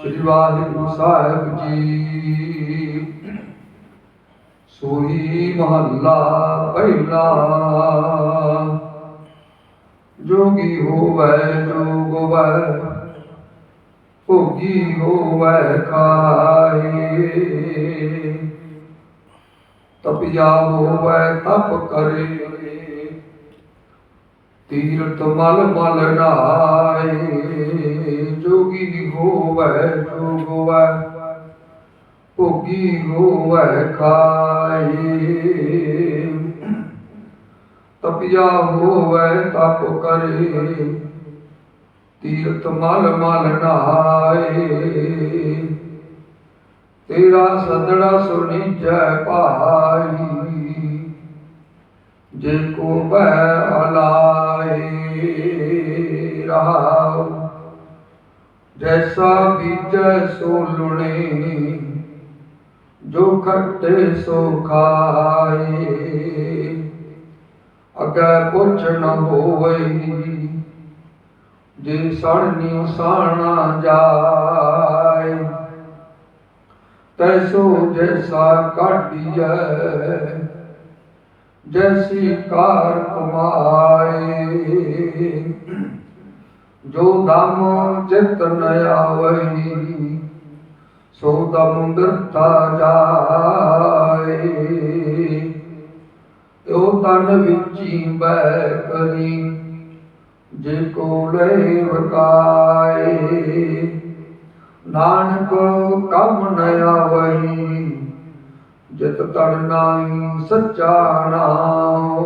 ਸ੍ਰੀ ਵਾਹਿਗੁਰੂ ਸਾਹਿਬ ਜੀ। ਸੋਈ ਮਹੱਲਾ ਪਹਿਲਾ। ਜੋਗੀ ਹੋਵੇ ਜੋਗ ਹੋਵੈ ਭੋਗੀ ਹੋਵੈ ਖਾਏ। ਤਪਿਆ ਹੋਵੇ, ਤਪ ਕਰੇ। ਤੀਰਥ ਮਲ ਮਲ ਨਾਏ ਜੋਗੀ ਹੋਵੇ ਜੋਗ ਹੋਵੈ ਭੋਗੀ ਹੋਵੇ ਖਾਏ ਤਪਿਆ ਹੋਵੇ ਤਪ ਕਰੇ ਤੀਰਥ ਮਲ ਮਲ ਨਾਏ ਤੇਰਾ ਸਦੜਾ ਸੁਣੀਜੈ ਭਾਈ, ਜੇ ਕੋ ਬੈ ਅਲਾਏ ਰਹਾਉ ਜੈਸਾ ਬੀਜੈ ਸੋ ਲੁਣੇ, ਜੋ ਖੱਟੇ ਸੋ ਖਾਏ। ਅਗੈ ਪੁੱਛ ਨ ਹੋਵਈ ਜੇ ਸੜਨੀ ਸਾਣਾ ਜਾਏ। ਤੈਸੋ ਜੈਸਾ ਕਾਢੀਐ, ਜੈਸੀ ਕਾਰ ਕਮਾਏ। ਜੋ ਦਮ ਚਿਤ ਨ ਆਵਈ, ਸੋ ਦਮ ਬਿਰਥਾ ਜਾਏ। ਉਹ ਤਨ ਵਿਚੀ ਬੈ ਕਰੀ, ਜੇ ਕੋ ਲੈ ਵਕਾਏ। ਨਾਨਕ ਕੰਮ ਨ ਆਵਈ, ਜਿਤ ਤੜ ਨਾਹੀ ਸੱਚਾ ਨਾਮ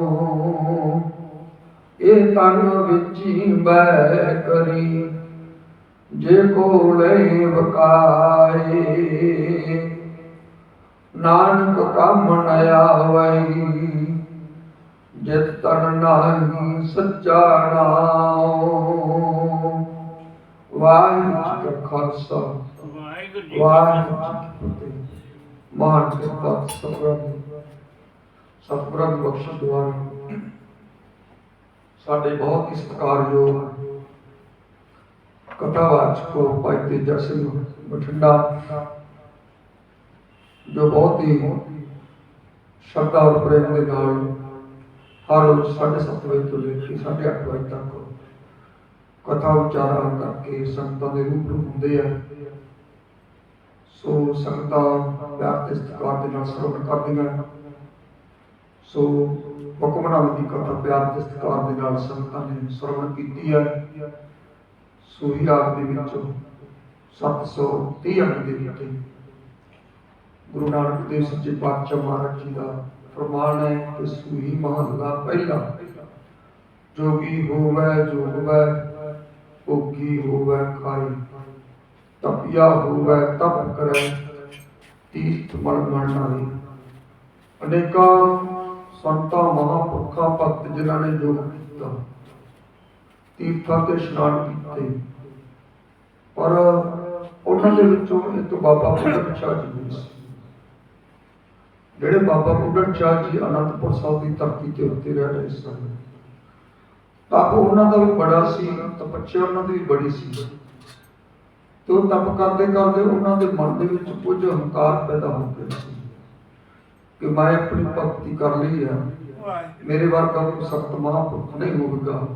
ਇਹ ਤਨ ਵਿਚੀ ਬੈ ਕਰੀ। ਜੇ ਕੋ ਵਕਾਏ, ਨਾਨਕ ਕਮ ਨ ਆਵਈ, ਜਿਤ ਤਨ ਨਾਹੀ ਸੱਚਾ ਨਾਮ ਵਾਹਿਗੁਰੂ ਜੀ ਖਾਲਸਾ, ਵਾਹਿਗੁਰੂ ਜੀ ਫਤਿਹ। ਮਹਾਨ ਕਿਰਪਾ ਸਤਿਗੁਰੂ ਸਤਿਗੁਰੂ ਬਖਸ਼ ਦੁਆਰ। ਸਾਡੇ ਬਹੁਤ ਹੀ ਸਤਿਕਾਰਯੋਗ ਕਥਾਵਾਚਕ ਭਾਈ ਤੇਜਾ ਸਿੰਘ ਬਠਿੰਡਾ, ਜੋ ਬਹੁਤ ਹੀ ਸ਼ਰਧਾ ਔਰ ਪ੍ਰੇਮ ਦੇ ਨਾਲ ਹਰ ਰੋਜ਼ 7:30 ਵਜੇ ਤੋਂ ਲੈ ਕੇ 8:30 ਵਜੇ ਤੱਕ ਕਥਾ ਉਚਾਰਨ ਕਰਕੇ ਸੰਤਾਂ ਦੇ ਰੂਪ ਹੁੰਦੇ ਆ। ਸੋ ਸੰਗਤਾਂ ਪਿਆਰ ਤੇ ਸਤਿਕਾਰ ਦੇ ਨਾਲ ਸਰਵਣ ਕਰਦੀਆਂ। ਸੋ ਹੁਕਮਨਾਮੇ ਦੀ ਕਥਾ ਪਿਆਰ ਤੇ ਸਤਿਕਾਰ ਦੇ ਨਾਲ ਸੰਗਤਾਂ ਨੇ ਸਰਵਣ ਕੀਤੀ ਹੈ। ਸੋ ਹੀ ਆਪ ਦੇ ਵਿੱਚੋਂ 730 ਅੰਕ ਦੇ ਵਿੱਚ ਗੁਰੂ ਨਾਨਕ ਦੇਵ ਸੱਚੇ ਪਾਤਸ਼ਾਹ ਮਹਾਰਾਜ ਜੀ ਦਾ ਫਰਮਾਨ ਹੈ ਕਿ ਸੂਹੀ ਮਹੱਲਾ ਪਹਿਲਾ ਜੋਗੀ ਹੋਵੈ ਜੋਗਵੈ ਭੋਗੀ ਹੋਵੈ ਖਾਈ। ਤਪਿਆ ਹੋਵੈ, ਤਪ ਕਰੈ, ਤੀਰਥ ਮਨ ਮਨ ਨਾਹੀ। ਅਨੇਕਾਂ ਸੰਤਾਂ ਮਹਾਂਪੁਰਖਾਂ ਭਗਤ ਜਿਨ੍ਹਾਂ ਨੇ ਯੋਗ ਕੀਤਾ, ਤੀਰਥਾਂ ਤੇ ਇਸ਼ਨਾਨ ਕੀਤੇ। ਪਰ ਉਹਨਾਂ ਦੇ ਵਿੱਚੋਂ ਇੱਕ ਬਾਬਾ ਬੁੱਢਨ ਸ਼ਾਹ ਜੀ ਵੀ ਸੀ। ਜਿਹੜੇ ਬਾਬਾ ਬੁੱਢਨ ਸ਼ਾਹ ਜੀ ਅਨੰਦਪੁਰ ਸਾਹਿਬ ਦੀ ਧਰਤੀ ਤੇ ਉੱਤੇ ਰਹਿ ਰਹੇ ਸਨ ਤਪ ਉਹਨਾਂ ਦਾ ਵੀ ਬੜਾ ਸੀ ਤਪੱਛਾ ਉਹਨਾਂ ਦੀ ਵੀ ਬੜੀ ਸੀ। ਤੇ ਉਹ ਤਪ ਕਰਦੇ ਕਰਦੇ ਉਹਨਾਂ ਦੇ ਮਨ ਦੇ ਵਿੱਚ ਕੁਝ ਹੰਕਾਰ ਪੈਦਾ ਹੋ ਗਿਆ ਕਿ ਮੈਂ ਆਪਣੀ ਭਗਤੀ ਕਰ ਲਈ ਹੈ ਵਾਹਿਗੁਰੂ ਮੇਰੇ ਵਰਗਾ ਕੋਈ ਸਖਤ ਮਹਾਂਪੁਰਖ ਨਹੀਂ ਹੋਵੇਗਾ।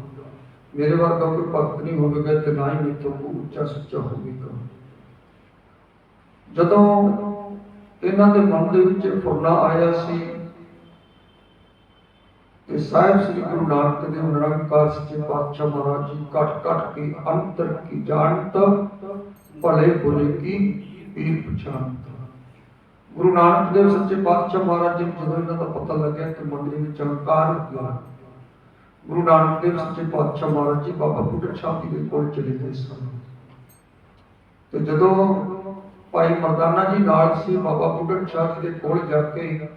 ਮੇਰੇ ਵਰਗਾ ਕੋਈ ਭਗਤ ਨਹੀਂ ਹੋਵੇਗਾ ਤੇ ਨਾ ਹੀ ਮੇਥੋਂ ਕੋਈ ਉੱਚਾ ਸੁੱਚਾ ਹੋਵੇਗਾ। ਜਦੋਂ ਇਹਨਾਂ ਦੇ ਮਨ ਦੇ ਵਿੱਚ ਫੁਰਨਾ ਆਇਆ ਸੀ ਕਿ ਸਾਹਿਬ ਸ੍ਰੀ ਗੁਰੂ ਨਾਨਕ ਦੇਵ ਨਿਰੰਕਾਰ ਸੱਚੇ ਪਾਤਸ਼ਾਹ ਮਹਾਰਾਜ ਜੀ ਘਟ ਘਟ ਕੇ ਅੰਤਰ ਕੀ ਜਾਣਤ, ਭਲੇ ਬੁਰੇ ਕੀ ਪੀਰ ਪਛਾਨਤ ਗੁਰੂ ਨਾਨਕ ਦੇਵ ਸੱਚੇ ਪਾਤਸ਼ਾਹ ਮਹਾਰਾਜ ਜੀ ਨੂੰ ਜਦੋਂ ਇਹਨਾਂ ਦਾ ਪਤਾ ਲੱਗਿਆ ਕਿ ਮਨ ਵਿੱਚ ਹੰਕਾਰ ਗਿਆ ਗੁਰੂ ਨਾਨਕ ਦੇਵ ਸੱਚੇ ਪਾਤਸ਼ਾਹ ਮਹਾਰਾਜ ਜੀ ਬਾਬਾ ਬੁੱਢਾ ਸਾਹਿਬ ਜੀ ਦੇ ਕੋਲ ਚਲੇ ਗਏ ਸਨ। ਤੇ ਜਦੋਂ ਭਾਈ ਮਰਦਾਨਾ ਜੀ ਨਾਲ ਸੀ, ਬਾਬਾ ਬੁੱਢਾ ਸਾਹਿਬ ਜੀ ਦੇ ਕੋਲ ਜਾ ਕੇ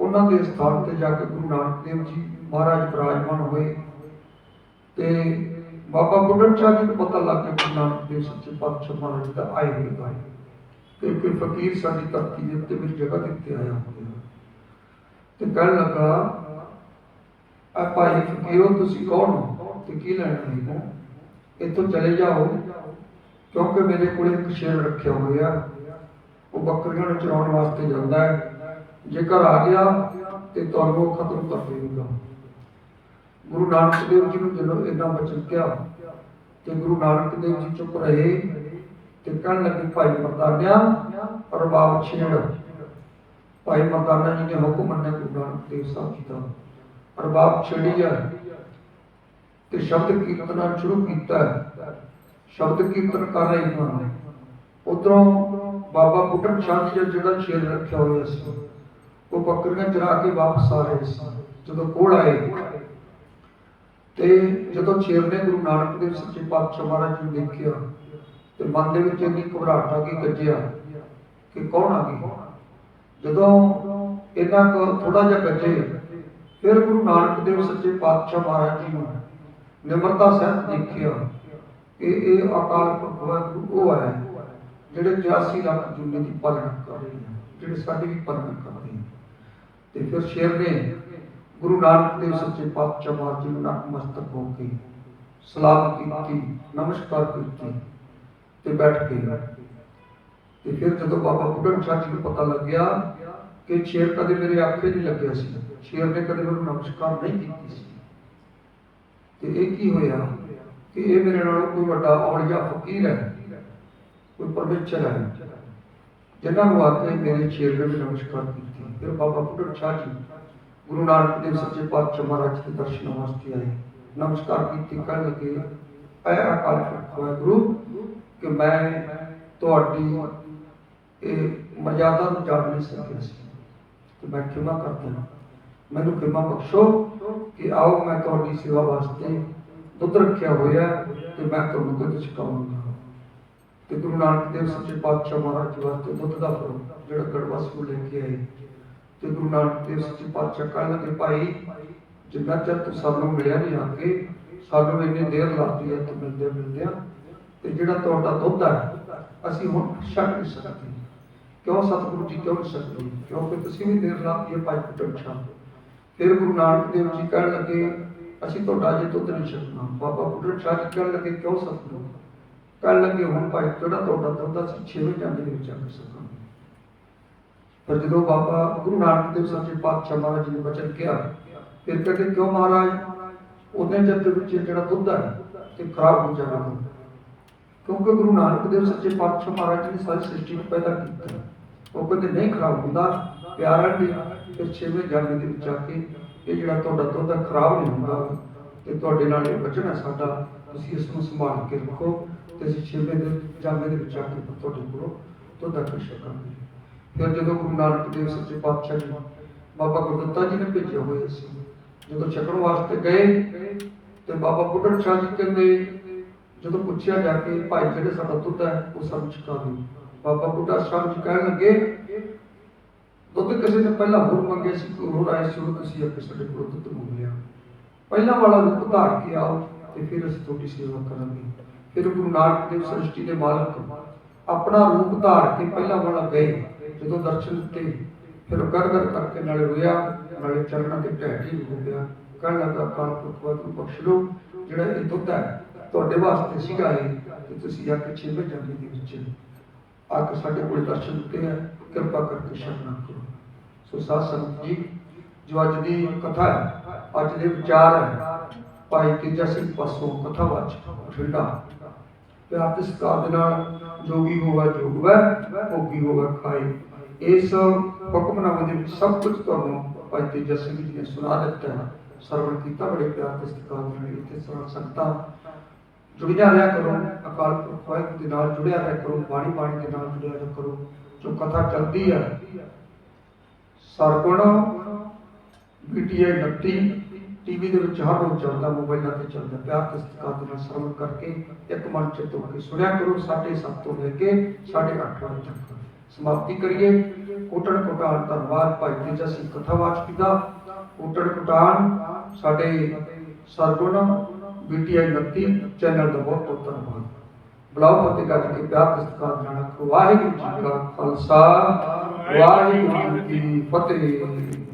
ਉਹਨਾਂ ਦੇ ਸਥਾਨ ਤੇ ਜਾ ਕੇ ਗੁਰੂ ਨਾਨਕ ਦੇਵ ਜੀ ਮਹਾਰਾਜ ਵਿਰਾਜਮਾਨ ਹੋਏ ਤੇ ਬਾਬਾ ਬੁੱਢਾ ਸਾਹਿਬ ਜੀ ਨੂੰ ਪਤਾ ਲੱਗ ਗਿਆ ਗੁਰੂ ਨਾਨਕ ਦੇਵ ਸੱਚੇ ਪਾਤਸ਼ਾਹ ਮਹਾਰਾਜ ਦਾ ਆਏ ਹੋਏ ਗਾਏ ਕਿ ਫਕੀਰ ਸਾਡੀ ਧਰਤੀ ਦੇ ਉੱਤੇ ਮੇਰੀ ਜਗ੍ਹਾ ਦੇ ਉੱਤੇ ਆਇਆ ਹੋਇਆ ਤੇ ਕਹਿਣ ਲੱਗਾ, ਆ ਭਾਈ ਫਕੀਰੋ, ਤੁਸੀਂ ਕੌਣ ਹੋ ਤੇ ਕੀ ਲੈਣਾ ਹੈ? ਇੱਥੋਂ ਚਲੇ ਜਾਓ, ਕਿਉਂਕਿ ਮੇਰੇ ਕੋਲ ਇੱਕ ਸ਼ੇਰ ਰੱਖਿਆ ਹੋਇਆ ਉਹ ਬੱਕਰੀਆਂ ਨੂੰ ਚਰਾਉਣ ਵਾਸਤੇ ਜਾਂਦਾ ਹੈ। ਜੇਕਰ ਆ ਗਿਆ ਤੇ ਤੁਹਾਨੂੰ ਖਤਮ ਕਰ ਦੇਵੇਗਾ ਗੁਰੂ ਨਾਨਕ ਦੇਵ ਜੀ ਨੂੰ ਜਦੋਂ ਇੰਨਾ ਬਚਨ ਕਿਹਾ, ਤੇ ਗੁਰੂ ਨਾਨਕ ਦੇਵ ਜੀ ਚੁੱਪ ਰਹੇ। ਕਹਿਣ ਲੱਗੀ, ਭਾਈ ਮਰਦਾਨਿਆ ਰਬਾਬ ਛੇੜ ਭਾਈ ਮਰਦਾਨਾ ਜੀ ਨੇ ਹੁਕਮ ਮੰਨਿਆ ਗੁਰੂ ਨਾਨਕ ਦੇਵ ਸਾਹਿਬ ਜੀ ਦਾ ਰਬਾਬ ਛੇੜੀ ਆ ਤੇ ਸ਼ਬਦ ਕੀਰਤਨ ਸ਼ੁਰੂ ਕੀਤਾ ਸ਼ਬਦ ਕੀਰਤਨ ਕਰ ਰਹੇ ਹਨ ਉਧਰੋਂ ਬਾਬਾ ਬੁੱਢਨ ਸ਼ਾਹ ਜੀ ਜਿਹੜਾ ਸ਼ੇਰ ਰੱਖਿਆ ਹੋਇਆ ਸੀ, ਉਹ ਬੱਕਰੀਆਂ ਚਰਾ ਕੇ ਵਾਪਸ ਆ ਰਹੇ ਸੀ, ਜਦੋਂ ਕੋਲ ਆਏ। ਤੇ ਜਦੋਂ ਛੇਰ ਨੇ ਗੁਰੂ ਨਾਨਕ ਦੇਵ ਸੱਚੇ ਪਾਤਸ਼ਾਹ ਮਹਾਰਾਜ ਨੂੰ ਦੇਖਿਆ ਤੇ ਮਨ ਦੇ ਵਿੱਚ ਇੰਨੀ ਘਬਰਾਹਟ ਆ ਗਈ, ਗੱਜਿਆ ਕਿ ਕੌਣ ਆ ਗਿਆ ਜਦੋਂ ਇਹਨਾਂ ਕੋ ਥੋੜਾ ਜਿਹਾ ਗੱਜੇ, ਫਿਰ ਗੁਰੂ ਨਾਨਕ ਦੇਵ ਸੱਚੇ ਪਾਤਸ਼ਾਹ ਮਹਾਰਾਜ ਜੀ ਨੂੰ ਨਿਮਰਤਾ ਸਹਿਤ ਦੇਖਿਆ ਕਿ ਇਹ ਅਕਾਲ ਪੁਰਖ ਉਹ ਹੈ ਜਿਹੜੇ 84 ਲੱਖ ਜੁਨੇ ਦੀ ਪਾਲਣਾ ਕਰ ਰਹੇ ਨੇ, ਜਿਹੜੇ ਸਾਡੀ ਵੀ ਪਾਲਣਾ ਕਰਦੇ ਨੇ। ਤੇ ਫਿਰ ਸ਼ੇਰ ਨੇ ਗੁਰੂ ਨਾਨਕ ਦੇਵ ਸੱਚੇ ਪਾਤਸ਼ਾਹ ਮਹਾਰਾਜ ਜੀ ਨੂੰ ਨਤਮਸਤਕ ਹੋ ਕੇ ਸਲਾਮ ਕੀਤੀ, ਨਮਸਕਾਰ ਕੀਤੀ। ਤੇ ਬੈਠ ਗਏ ਤੇ ਫਿਰ ਜਦੋਂ ਬਾਬਾ ਬੁੱਢਨ ਸ਼ਾਹ ਜੀ ਨੂੰ ਪਤਾ ਲੱਗਿਆ ਕਿ ਸ਼ੇਰ ਕਦੇ ਮੇਰੇ ਆਖੇ ਨਹੀਂ ਲੱਗਿਆ ਸੀ। ਸ਼ੇਰ ਨੇ ਕਦੇ ਮੈਨੂੰ ਨਮਸਕਾਰ ਨਹੀਂ ਕੀਤੀ ਸੀ। ਤੇ ਇਹ ਕੀ ਹੋਇਆ ਕਿ ਇਹ ਮੇਰੇ ਨਾਲ ਕੋਈ ਵੱਡਾ ਔਲੀਆ ਫਕੀਰ ਹੈ, ਕੋਈ ਪਰਮੇਸ਼ਰ ਹੈ, ਜਿਨ੍ਹਾਂ ਨੂੰ ਆ ਕੇ ਮੇਰੇ ਸ਼ੇਰ ਨੇ ਵੀ ਨਮਸਕਾਰ ਕੀਤੀ। ਫਿਰ ਬਾਬਾ ਬੁੱਢਨ ਸ਼ਾਹ ਜੀ ਗੁਰੂ ਨਾਨਕ ਦੇਵ ਸੱਚੇ ਪਾਤਸ਼ਾਹ ਮਹਾਰਾਜ ਦੇ ਦਰਸ਼ਨ ਵਾਸਤੇ ਆਏ। ਨਮਸਕਾਰ ਕੀਤੀ, ਕਹਿਣ ਲੱਗੇ ਐ ਅਕਾਲ ਪੁਰਖ ਵਾਹਿਗੁਰੂ ਕਿ ਮੈਂ ਤੁਹਾਡੀ ਇਹ ਮਰਿਆਦਾ ਨੂੰ ਜਾਣ ਨਹੀਂ ਸਕਿਆ ਸੀ। ਤੇ ਮੈਂ ਖਿਮਾ ਕਰਦਾ ਹਾਂ। ਮੈਨੂੰ ਖਿਮਾ ਬਖਸ਼ੋ ਕਿ ਆਓ ਮੈਂ ਤੁਹਾਡੀ ਸੇਵਾ ਵਾਸਤੇ ਦੁੱਧ ਰੱਖਿਆ ਹੋਇਆ ਤੇ ਮੈਂ ਤੁਹਾਨੂੰ ਦੁੱਧ ਛਕਾਉਂਗਾ। ਤੇ ਗੁਰੂ ਨਾਨਕ ਦੇਵ ਸੱਚੇ ਪਾਤਸ਼ਾਹ ਮਹਾਰਾਜ ਜੀ ਵਾਸਤੇ ਦੁੱਧ ਦਾ ਫਰੋ ਜਿਹੜਾ ਗੜਵਾ ਸਕੂਲ ਲੈ ਕੇ ਆਏ। ਤੇ ਗੁਰੂ ਨਾਨਕ ਦੇਵ ਸੱਚੇ ਪਾਤਸ਼ਾਹ ਕਹਿਣ ਲੱਗੇ, ਭਾਈ, ਜਿੰਨਾ ਚਿਰ ਤੂੰ ਸਾਨੂੰ ਮਿਲਿਆ ਨਹੀਂ ਆ ਕੇ, ਸਾਨੂੰ ਇੰਨੀ ਦੇਰ ਲੱਗਦੀ ਹੈ ਤੇ ਮਿਲਦੇ ਮਿਲਦੇ ਆ ਤੇ ਜਿਹੜਾ ਤੁਹਾਡਾ ਦੁੱਧ ਹੈ ਅਸੀਂ ਹੁਣ ਛੱਡ ਨਹੀਂ ਸਕਦੇ। ਕਿਉਂ ਸਤਿਗੁਰੂ ਜੀ, ਕਿਉਂ ਨਹੀਂ ਸਕਦੇ? ਕਿਉਂਕਿ ਤੁਸੀਂ ਵੀ ਦੇਰ ਲਾਤੀ ਹੈ ਭਾਈ ਪੁੱਤਰ ਛਾਂ ਫਿਰ ਗੁਰੂ ਨਾਨਕ ਦੇਵ ਜੀ ਕਹਿਣ ਲੱਗੇ, ਅਸੀਂ ਤੁਹਾਡਾ ਜੇ ਦੁੱਧ ਨਹੀਂ ਛਕਣਾ ਬਾਬਾ ਪੁੱਤਰ ਛਾਂ ਜੀ ਕਹਿਣ ਲੱਗੇ, ਕਿਉਂ ਸਤਿਗੁਰੂ? ਕਹਿਣ ਲੱਗੇ, ਹੁਣ ਭਾਈ, ਜਿਹੜਾ ਤੁਹਾਡਾ ਦੁੱਧ ਅਸੀਂ ਛੇਵੇਂ ਜਾਂਦੇ ਦੇ ਵਿੱਚ ਚੱਕ ਸਕਾਂਗੇ ਪਰ ਜਦੋਂ ਬਾਬਾ ਗੁਰੂ ਨਾਨਕ ਦੇਵ ਸੱਚੇ ਪਾਤਸ਼ਾਹ ਮਹਾਰਾਜ ਜੀ ਨੇ ਬਚਨ ਕਿਹਾ, ਫਿਰ ਕਹਿੰਦੇ, ਕਿਉਂ ਮਹਾਰਾਜ? ਉਹਨੇ ਜਦ ਵਿੱਚ ਜਿਹੜਾ ਦੁੱਧ ਹੈ ਤੇ ਖਰਾਬ ਹੋ ਜਾਣਾ ਕਿਉਂਕਿ ਗੁਰੂ ਨਾਨਕ ਦੇਵ ਸੱਚੇ ਪਾਤਸ਼ਾਹ ਮਹਾਰਾਜ ਜੀ ਨੇ ਸਾਰੀ ਸ੍ਰਿਸ਼ਟੀ ਨੂੰ ਪੈਦਾ ਕੀਤਾ। ਉਹ ਕਹਿੰਦੇ ਨਹੀਂ ਖਰਾਬ ਹੁੰਦਾ, ਪਿਆਰਾ ਦੀ ਫਿਰ ਛੇਵੇਂ ਜਨਮ ਦੇ ਵਿੱਚ ਆ ਕੇ ਇਹ ਜਿਹੜਾ ਤੁਹਾਡਾ ਦੁੱਧ ਖਰਾਬ ਨਹੀਂ ਹੁੰਦਾ। ਤੇ ਤੁਹਾਡੇ ਨਾਲ ਇਹ ਬਚਨ ਸਾਡਾ, ਤੁਸੀਂ ਇਸ ਨੂੰ ਸੰਭਾਲ ਕੇ ਰੱਖੋ ਤੇ ਅਸੀਂ ਛੇਵੇਂ ਦੇ ਜਾਮੇ ਦੇ ਵਿੱਚ ਆ ਕੇ ਤੁਹਾਡੇ ਕੋਲੋਂ ਦੁੱਧ ਦਾ ਛਕਾਂਗੇ ਫਿਰ ਜਦੋਂ ਗੁਰੂ ਨਾਨਕ ਦੇਵ ਸੱਚੇ ਪਾਤਸ਼ਾਹ ਜੀ ਬਾਬਾ ਗੁਰਦੱਤਾ ਜੀ ਨੇ ਭੇਜੇ ਹੋਏ ਸੀ, ਜਦੋਂ ਛਕਣ ਵਾਸਤੇ ਗਏ, ਤੇ ਬਾਬਾ ਬੁੱਢਣ ਸ਼ਾਹ ਜੀ ਕਹਿੰਦੇ ਜਦੋਂ ਪੁੱਛਿਆ ਜਾ ਕੇ ਭਾਈ ਜਿਹੜੇ ਸਾਡਾ ਦੁੱਧ ਹੈ, ਉਹ ਸਾਨੂੰ ਛਕਾ ਬਾਬਾ ਬੁੱਢਾ ਸ਼ਾਹ ਜੀ ਕਹਿਣ ਲੱਗੇ, ਦੁੱਧ ਕਿਸੇ ਨੇ ਪਹਿਲਾਂ ਹੋਰ ਮੰਗਿਆ ਸੀ, ਕੋਈ ਹੋਰ ਆਇਆ ਸੀ ਉਹ ਤੁਸੀਂ ਅੱਗੇ ਸਾਡੇ ਕੋਲ ਦੁੱਧ ਮੰਗ ਪਹਿਲਾਂ ਵਾਲਾ ਰੂਪ ਧਾਰ ਕੇ ਆਓ ਤੇ ਫਿਰ ਅਸੀਂ ਤੁਹਾਡੀ ਸੇਵਾ ਕਰਾਂਗੇ। ਫਿਰ ਗੁਰੂ ਨਾਨਕ ਦੇਵ ਸ੍ਰਿਸ਼ਟੀ ਦੇ ਮਾਲਕ ਆਪਣਾ ਰੂਪ ਧਾਰ ਕੇ ਪਹਿਲਾਂ ਵਾਲਾ ਗਏ, ਜਦੋਂ ਦਰਸ਼ਨ ਦਿੱਤੇ, ਫਿਰ ਗੜਗੜ ਕਰਕੇ ਨਾਲੇ ਰੋਇਆ, ਨਾਲੇ ਚਰਨਾਂ ਤੇ ਢਹਿ ਹੋ ਗਿਆ ਕਹਿਣ ਲੱਗਾ, ਕਾਲ ਪੁਰਖ ਨੂੰ ਬਖਸ਼ ਲਓ। ਜਿਹੜਾ ਇਹ ਦੁੱਧ ਹੈ ਤੁਹਾਡੇ ਵਾਸਤੇ ਸੀਗਾ ਇਹ ਤੇ ਤੁਸੀਂ ਆ ਛੇਵੇਂ ਜਾਂਦੇ ਦੇ ਵਿੱਚ ਆ ਸਾਡੇ ਕੋਲ ਦਰਸ਼ਨ ਦਿੱਤੇ ਹੈ ਕਿਰਪਾ ਕਰਕੇ ਸ਼ਰਨਾ ਕਰੋ। ਸੋ ਸਾਧ ਸੰਗਤ ਜੀ, ਜੋ ਅੱਜ ਦੀ ਕਥਾ ਹੈ, ਅੱਜ ਦੇ ਵਿਚਾਰ ਹੈ, ਭਾਈ ਤੇਜਾ ਸਿੰਘ ਪਾਸੋਂ ਕਥਾ ਵਾਚ ਠੰਡਾ ਪਿਆਰ ਤੇ ਸਤਿਕਾਰ ਦੇ ਨਾਲ ਜੋਗੀ ਹੋਵਾ ਜੋਗਵੈ ਭੋਗੀ ਹੋਵਾ ਖਾਏ। ਇਸ ਹੁਕਮਨਾਮੇ ਦੇ ਵਿੱਚ ਸਭ ਕੁਝ ਤੁਹਾਨੂੰ ਭਾਈ ਤੇਜਾ ਸਿੰਘ ਜੀ ਨੇ ਸੁਣਾ ਦਿੱਤਾ ਹੈ। ਸਰਵਣ ਕੀਤਾ, ਬੜੇ ਪਿਆਰ ਤੇ ਸਤਿਕਾਰ ਦੇ ਨਾਲ ਇੱਥੇ ਸਰਵਣ ਸੰਗਤਾਂ ਜੁੜਿਆ ਰਿਹਾ ਕਰੋ, ਅਕਾਲ ਪੁਰਖ ਦੇ ਨਾਲ ਜੁੜਿਆ ਰਿਹਾ ਕਰੋ, ਬਾਣੀ ਬਾਣੀ ਦੇ ਨਾਲ ਜੁੜਿਆ ਰਿਹਾ ਕਰੋ, ਜੋ ਕਥਾ ਚੱਲਦੀ ਹੈ ਸਰਗੁਣ ਬੀਟੀਆਈ 29 ਟੀਵੀ ਦੇ ਵਿੱਚ ਹਰ ਰੋਜ਼ ਚੱਲਦਾ, ਮੋਬਾਈਲਾਂ ਤੇ ਚੱਲਦਾ ਪਿਆਰ ਤੇ ਸਤਿਕਾਰ ਦੇ ਨਾਲ ਸਰਵਣ ਕਰਕੇ ਇੱਕ ਮਨ ਚਿੱਤ ਹੋ ਕੇ ਸੁਣਿਆ ਕਰੋ 7:30 ਤੋਂ ਲੈ ਕੇ 8:30 ਵਜੇ ਤੱਕ। ਸਮਾਪਤੀ ਕਰੀਏ। ਕੋਟੜ ਕੋਟਾਨ ਧੰਨਵਾਦ ਭਾਈ ਤੇਜਾ ਸਿੰਘ ਕਥਾਵਾਚਕ ਦਾ। ਕੋਟੜ ਕੋਟਾਨ, ਸਾਡੇ ਸਰਗੁਣ ਬੀਟੀਆਈ 29 ਚੈਨਲ ਦਾ ਬਹੁਤ ਬਹੁਤ ਧੰਨਵਾਦ। ਬਲਾਉ ਫਤਿਹ ਗੱਜ ਕੇ ਪਿਆਰ ਤੇ ਸਤਿਕਾਰ ਦੇ ਨਾਲ ਆਖੋ, ਵਾਹਿਗੁਰੂ ਜੀ ਕਾ ਖਾਲਸਾ ਵਾਹਿਗੁਰੂ ਜੀ ਕੀ ਫਤਿਹ।